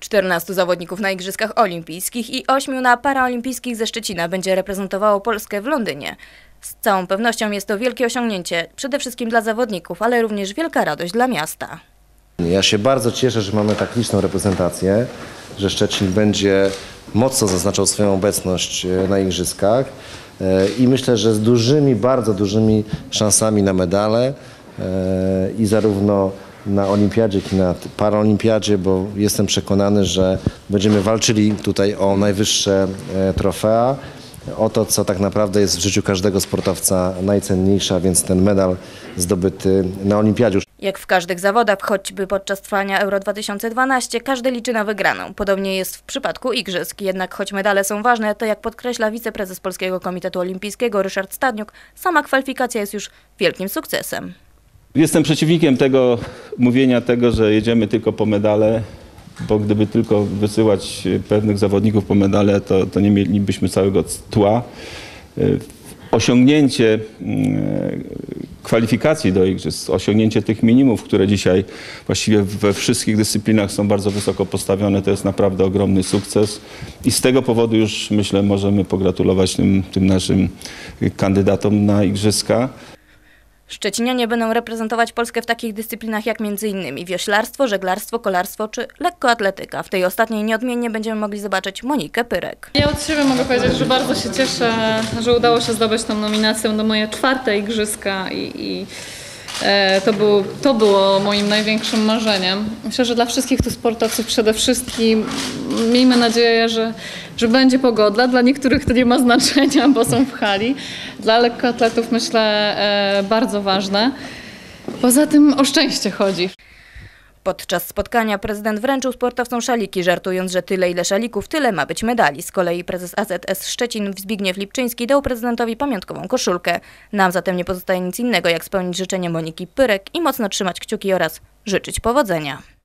14 zawodników na Igrzyskach Olimpijskich i 8 na Paraolimpijskich ze Szczecina będzie reprezentowało Polskę w Londynie. Z całą pewnością jest to wielkie osiągnięcie, przede wszystkim dla zawodników, ale również wielka radość dla miasta. Ja się bardzo cieszę, że mamy tak liczną reprezentację, że Szczecin będzie mocno zaznaczał swoją obecność e, na Igrzyskach E, i myślę, że z dużymi, bardzo dużymi szansami na medale e, i zarówno na olimpiadzie, na paraolimpiadzie, bo jestem przekonany, że będziemy walczyli tutaj o najwyższe e, trofea, o to, co tak naprawdę jest w życiu każdego sportowca najcenniejsze, a więc ten medal zdobyty na olimpiadzie. Jak w każdych zawodach, choćby podczas trwania Euro 2012, każdy liczy na wygraną. Podobnie jest w przypadku igrzysk. Jednak choć medale są ważne, to jak podkreśla wiceprezes Polskiego Komitetu Olimpijskiego Ryszard Stadniuk, sama kwalifikacja jest już wielkim sukcesem. Jestem przeciwnikiem tego mówienia tego, że jedziemy tylko po medale, bo gdyby tylko wysyłać pewnych zawodników po medale, to, to nie mielibyśmy całego tła. Osiągnięcie mm, kwalifikacji do igrzysk, osiągnięcie tych minimów, które dzisiaj właściwie we wszystkich dyscyplinach są bardzo wysoko postawione, to jest naprawdę ogromny sukces i z tego powodu już myślę możemy pogratulować tym, tym naszym kandydatom na igrzyska. Szczecinianie będą reprezentować Polskę w takich dyscyplinach jak m.in. wioślarstwo, żeglarstwo, kolarstwo czy lekkoatletyka. W tej ostatniej nieodmiennie będziemy mogli zobaczyć Monikę Pyrek. Ja od siebie mogę powiedzieć, że bardzo się cieszę, że udało się zdobyć tą nominację do moje czwarte igrzyska i, i to, był, to było moim największym marzeniem. Myślę, że dla wszystkich tu sportowców przede wszystkim miejmy nadzieję, że, że będzie pogoda. Dla niektórych to nie ma znaczenia, bo są w hali. Dla lekkoatletów myślę e, bardzo ważne. Poza tym o szczęście chodzi. Podczas spotkania prezydent wręczył sportowcom szaliki, żartując, że tyle ile szalików, tyle ma być medali. Z kolei prezes AZS Szczecin Zbigniew Lipczyński dał prezydentowi pamiątkową koszulkę. Nam zatem nie pozostaje nic innego, jak spełnić życzenie Moniki Pyrek i mocno trzymać kciuki oraz życzyć powodzenia.